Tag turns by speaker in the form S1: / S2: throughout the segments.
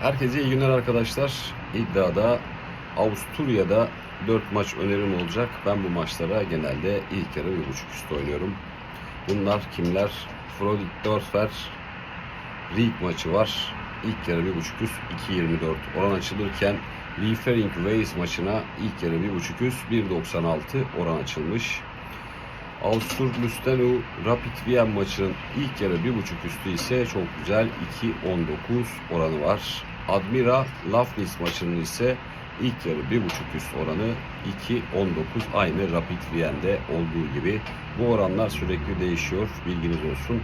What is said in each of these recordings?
S1: Herkese iyi günler arkadaşlar. İddiada Avusturya'da 4 maç önerim olacak. Ben bu maçlara genelde ilk yarı 1.5 üstü oynuyorum. Bunlar kimler? Frolic Dörfer Rieg maçı var. İlk yarı 1.5 üst 2.24 oran açılırken Liefering Weiss maçına ilk yarı 1.5 üst 1.96 oran açılmış. Avustur Lüstenu Rapid Wien maçının ilk yarı 1.5 üstü ise çok güzel 2.19 oranı var. Admira Lafnis maçının ise ilk yarı 1.5 üst oranı 2.19 aynı Rapid Wien'de olduğu gibi. Bu oranlar sürekli değişiyor bilginiz olsun.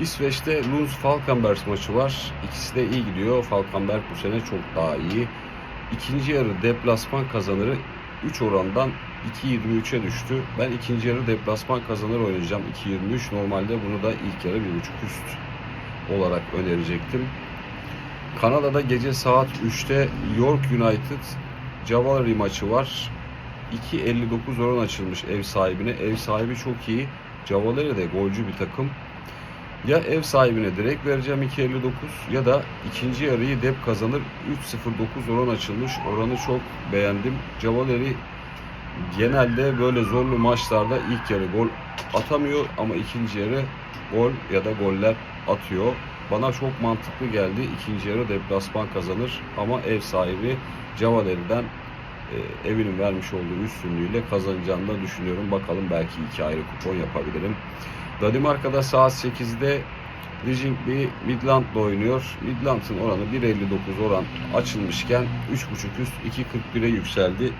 S1: İsveç'te Luz Falkenberg maçı var. İkisi de iyi gidiyor. Falkenberg bu sene çok daha iyi. İkinci yarı deplasman kazanırı 3 orandan 2.23'e düştü. Ben ikinci yarı deplasman kazanır oynayacağım 2.23. Normalde bunu da ilk yarı 1.5 üst olarak önerecektim. Kanada'da gece saat 3'te York United Cavalry maçı var. 2.59 oran açılmış ev sahibine. Ev sahibi çok iyi. Cavalry de golcü bir takım. Ya ev sahibine direkt vereceğim 2.59 ya da ikinci yarıyı dep kazanır 3.09 oran açılmış. Oranı çok beğendim. Cavalry genelde böyle zorlu maçlarda ilk yarı gol atamıyor ama ikinci yarı gol ya da goller atıyor. Bana çok mantıklı geldi. İkinci yarı deplasman kazanır ama ev sahibi Cavalieri'den e, evinin vermiş olduğu üstünlüğüyle kazanacağını da düşünüyorum. Bakalım belki iki ayrı kupon yapabilirim. Danimarka'da saat 8'de Lijingby Midland'da oynuyor. Midland'ın oranı 1.59 oran açılmışken 3.5 üst 2.41'e yükseldi.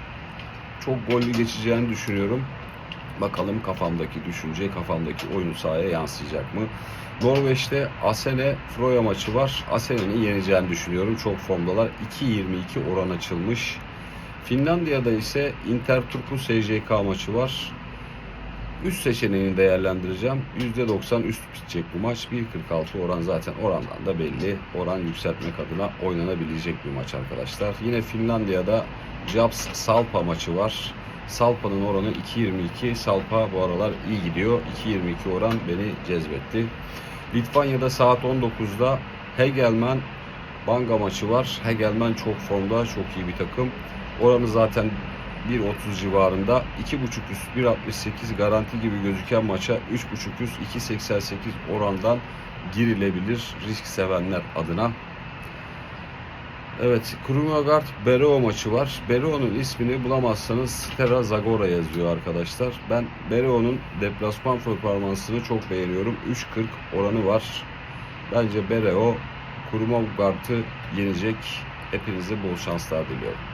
S1: Çok gollü geçeceğini düşünüyorum. Bakalım kafamdaki düşünce, kafamdaki oyun sahaya yansıyacak mı? Norveç'te Asene Froya maçı var. Asene'nin yeneceğini düşünüyorum. Çok formdalar. 2.22 oran açılmış. Finlandiya'da ise Inter Turku SJK maçı var. Üst seçeneğini değerlendireceğim. %90 üst bitecek bu maç. 1.46 oran zaten orandan da belli. Oran yükseltmek adına oynanabilecek bir maç arkadaşlar. Yine Finlandiya'da Japs Salpa maçı var. Salpa'nın oranı 2.22. Salpa bu aralar iyi gidiyor. 2.22 oran beni cezbetti. Litvanya'da saat 19'da Hegelman Banga maçı var. Hegelman çok formda, çok iyi bir takım. Oranı zaten 1.30 civarında 2.5 üst 1.68 garanti gibi gözüken maça 3.5 üst 2.88 orandan girilebilir risk sevenler adına. Evet, Krumagard Bereo maçı var. Bereo'nun ismini bulamazsanız Stera Zagora yazıyor arkadaşlar. Ben Bereo'nun deplasman performansını çok beğeniyorum. 3.40 oranı var. Bence Bereo Krumagard'ı yenecek. Hepinize bol şanslar diliyorum.